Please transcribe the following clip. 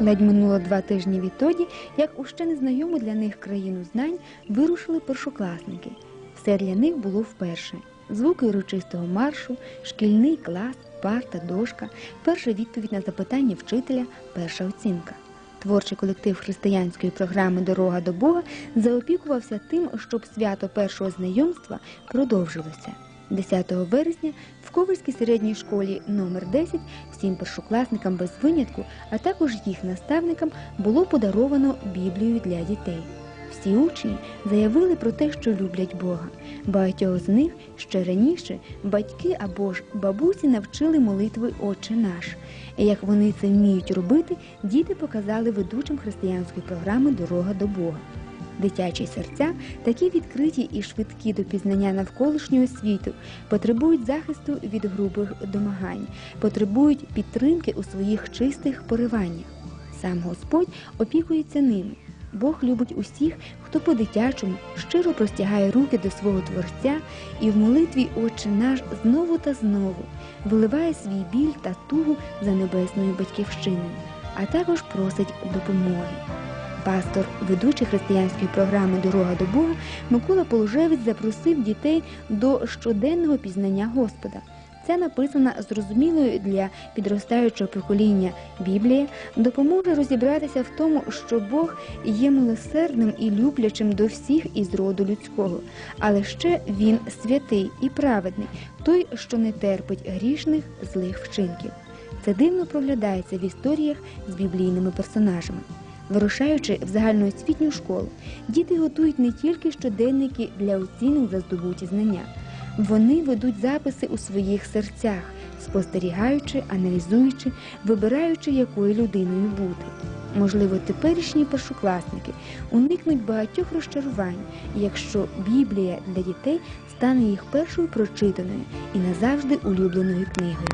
Ледь минуло два тижні відтоді, як у ще незнайому для них країну знань вирушили першокласники. Все для них було вперше. Звуки урочистого маршу, шкільний клас, парта, дошка, перша відповідь на запитання вчителя, перша оцінка. Творчий колектив християнської програми Дорога до Бога заопікувався тим, щоб свято першого знайомства продовжилося. 10 вересня в Ковальській середній школі номер 10 всім першокласникам без винятку, а також їх наставникам було подаровано Біблію для дітей. Всі учні заявили про те, що люблять Бога. Багатьох з них ще раніше батьки або ж бабусі навчили молитви Отче наш. Як вони це вміють робити, діти показали ведучим християнської програми Дорога до Бога. Дитячі серця, такі відкриті і швидкі до пізнання навколишнього світу, потребують захисту від грубих домагань, потребують підтримки у своїх чистих пориваннях. Сам Господь опікується ними. Бог любить усіх, хто по-дитячому щиро простягає руки до свого Творця і в молитві Отче наш знову та знову виливає свій біль та тугу за небесною батьківщиною, а також просить допомоги. Пастор, ведучий християнської програми Дорога до Бога Микола Положевець запросив дітей до щоденного пізнання Господа. Це написана зрозумілою для підростаючого покоління Біблія, допоможе розібратися в тому, що Бог є милосердним і люблячим до всіх із роду людського, але ще він святий і праведний, той, що не терпить грішних злих вчинків. Це дивно проглядається в історіях з біблійними персонажами. Вирушаючи в загальноосвітню школу, діти готують не тільки щоденники для оцінок за здобуті знання. Вони ведуть записи у своїх серцях, спостерігаючи, аналізуючи, вибираючи, якою людиною бути. Можливо, теперішні першокласники уникнуть багатьох розчарувань, якщо Біблія для дітей стане їх першою прочитаною і назавжди улюбленою книгою.